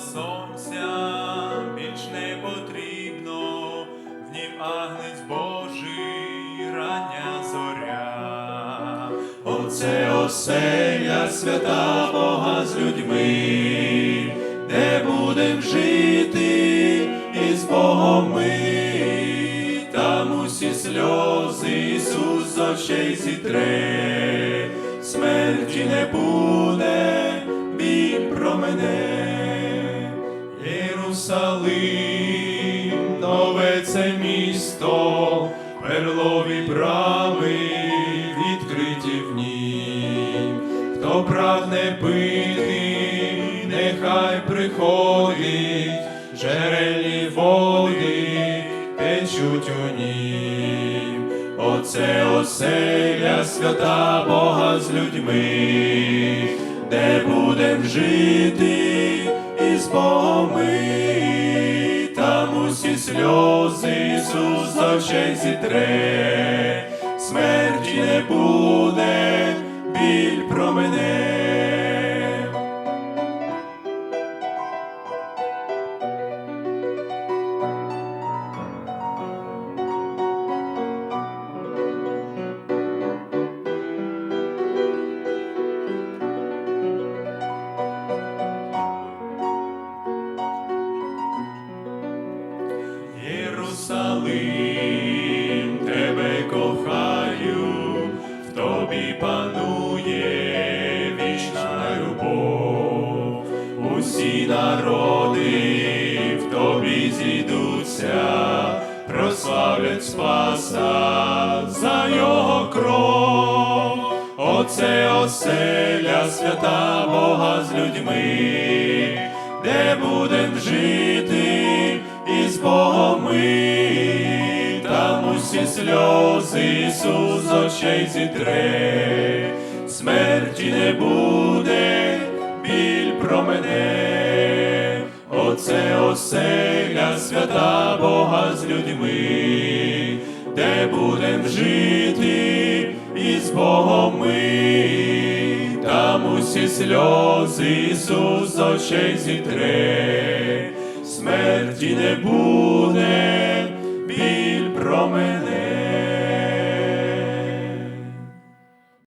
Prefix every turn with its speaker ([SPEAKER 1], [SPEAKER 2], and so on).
[SPEAKER 1] сонця більш не потрібно, в нім агнець Божий, рання зоря. Оце оселя свята Бога з людьми, де будем жити із Богом ми, там усі сльози Ісус з очей зітре, смерті не буде, Єрусалим, нове це місто, перлові брами відкриті в нім. Хто прагне пити, нехай приходить, джерельні води течуть у нім. Оце оселя свята Бога з людьми, де будем жити із Богом ми, там усі сльози Ісус з очей зітре, смерті не буде, Єрусалим, тебе кохаю, в тобі панує вічна любов, усі народи в тобі зійдуться, прославлять Спаса за його кров. Оце оселя свята Бога з людьми, де будем жити Богом ми, сльози Ісус очей зітре, смерті не буде, біль про мене, оце оселя свята Бога з людьми, де будем жити із Богом ми, там усі сльози Ісус очей зітре, смерті не буде.